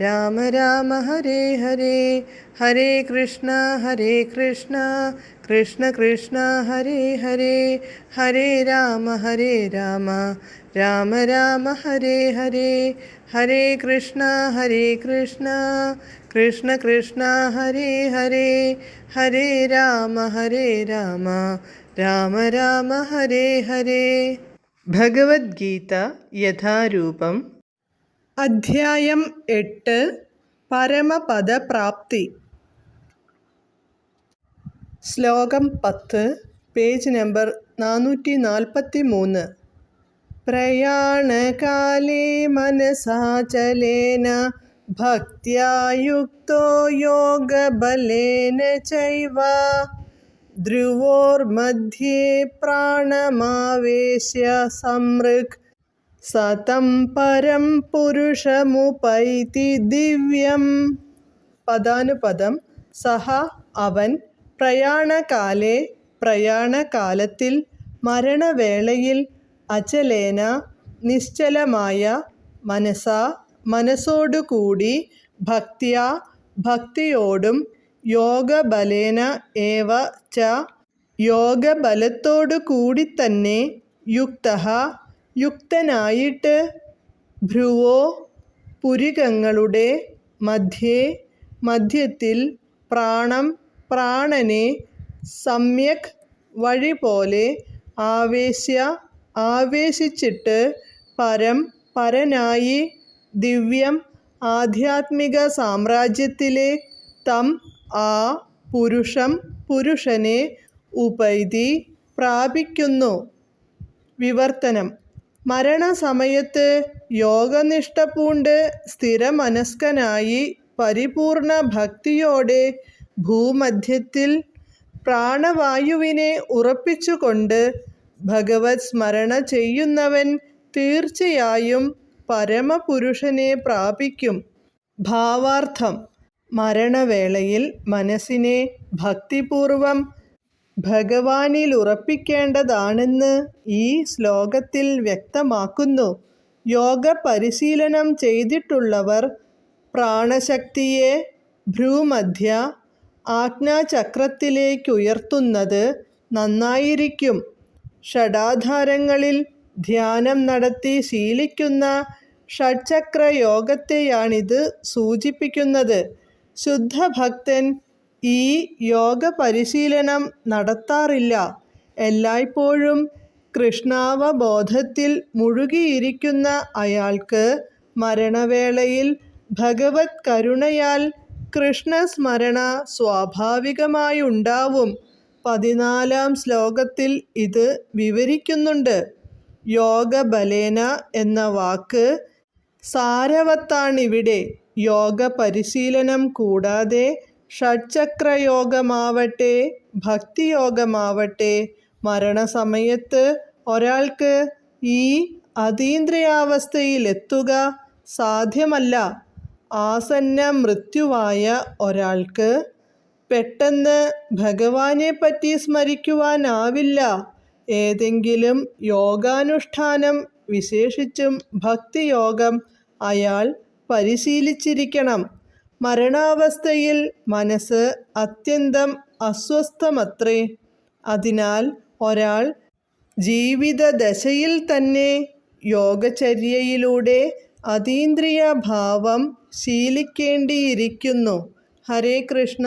രാമ രാമ ഹരേ ഹരേ ഹരേ കൃഷ്ണ ഹരേ കൃഷ്ണ കൃഷ്ണ കൃഷ്ണ ഹരേ ഹരേ ഹരേ രാമ ഹരേ രാമ രാമ രാമ ഹരേ ഹരേ ഹരേ കൃഷ്ണ ഹരേ കൃഷ്ണ കൃഷ്ണ കൃഷ്ണ ഹരേ ഹരേ ഹരേ രാമ ഹരേ രാമ രാമ രാമ ഹരേ ഹരേ ഭഗവത്ഗീത യഥാരൂപം അധ്യായം എട്ട് പരമപദപ്രാപ്തി. ശ്ലോകം പത്ത് പേജ് നമ്പർ നാനൂറ്റി നാൽപ്പത്തി മൂന്ന് പ്രയാണകാലേ മനസാചലേന ഭക്തിയായുക്തോ യോഗബലേന ചൈവ. ധ്രുവോർമധ്യേ പ്രാണമാവേശ്യ സമൃക് സതം പരം പുരുഷമുപൈതി ദിവ്യം. പദാനുപദം സഹ അവൻ പ്രയാണകാലേ പ്രയാണകാലത്തിൽ മരണവേളയിൽ അചലേന നിശ്ചലമായ മനസാ മനസ്സോടുകൂടി ഭക്തിയ ഭക്തിയോടും യോഗബലേന ഏവ ച യോഗബലത്തോടു കൂടി തന്നെ യുക്ത. യുക്തനായിട്ട് ഭ്രുവോ പുരികങ്ങളുടെ മധ്യേ മധ്യത്തിൽ പ്രാണം പ്രാണനെ സമ്യക് വഴി പോലെ ആവേശ്യ ആവേശിച്ചിട്ട് പരം പരനായി ദിവ്യം ആധ്യാത്മിക സാമ്രാജ്യത്തിലെ തം ആ പുരുഷം പുരുഷനെ ഉപൈതി പ്രാപിക്കുന്നു. വിവർത്തനം. മരണസമയത്ത് യോഗനിഷ്ഠ പൂണ്ട് സ്ഥിരമനസ്കനായി പരിപൂർണ ഭക്തിയോടെ ഭൂമധ്യത്തിൽ പ്രാണവായുവിനെ ഉറപ്പിച്ചുകൊണ്ട് ഭഗവത് സ്മരണ ചെയ്യുന്നവൻ തീർച്ചയായും പരമപുരുഷനെ പ്രാപിക്കും. ഭാവാർത്ഥം. മരണവേളയിൽ മനസ്സിനെ ഭക്തിപൂർവം ഭഗവാനിൽ ഉറപ്പിക്കേണ്ടതാണെന്ന് ഈ ശ്ലോകത്തിൽ വ്യക്തമാക്കുന്നു. യോഗ പരിശീലനം ചെയ്തിട്ടുള്ളവർ പ്രാണശക്തിയെ ഭ്രൂമധ്യ ആജ്ഞാചക്രത്തിലേക്കുയർത്തുന്നത് നന്നായിരിക്കും. ഷഡാധാരങ്ങളിൽ ധ്യാനം നടത്തി ശീലിക്കുന്ന ഷഡ്ചക്ര യോഗത്തെയാണിത് സൂചിപ്പിക്കുന്നത്. ശുദ്ധഭക്തൻ ഈ യോഗ പരിശീലനം നടത്താറില്ല. എല്ലായ്പ്പോഴും കൃഷ്ണാവബോധത്തിൽ മുഴുകിയിരിക്കുന്ന അയാൾക്ക് മരണവേളയിൽ ഭഗവത് കരുണയാൽ കൃഷ്ണസ്മരണ സ്വാഭാവികമായുണ്ടാവും. പതിനാലാം ശ്ലോകത്തിൽ ഇത് വിവരിക്കുന്നുണ്ട്. യോഗബലേന എന്ന വാക്ക് സാരവത്താണിവിടെ. യോഗ പരിശീലനം കൂടാതെ ഷഡ്ചക്രയോഗമാവട്ടെ ഭക്തിയോഗമാവട്ടെ മരണസമയത്ത് ഒരാൾക്ക് ഈ അതീന്ദ്രിയാവസ്ഥയിലെത്തുക സാധ്യമല്ല. ആസന്ന മൃത്യുവായ ഒരാൾക്ക് പെട്ടെന്ന് ഭഗവാനെ പറ്റി സ്മരിക്കുവാനാവില്ല. ഏതെങ്കിലും യോഗാനുഷ്ഠാനം വിശേഷിച്ചും ഭക്തിയോഗം അയാൾ പരിശീലിച്ചിരിക്കണം. മരണാവസ്ഥയിൽ മനസ്സ് അത്യന്തം അസ്വസ്ഥമത്രേ. അതിനാൽ ഒരാൾ ജീവിതദശയിൽ തന്നെ യോഗചര്യയിലൂടെ അതീന്ദ്രിയ ഭാവം ശീലിക്കേണ്ടിയിരിക്കുന്നു. ഹരേ കൃഷ്ണ.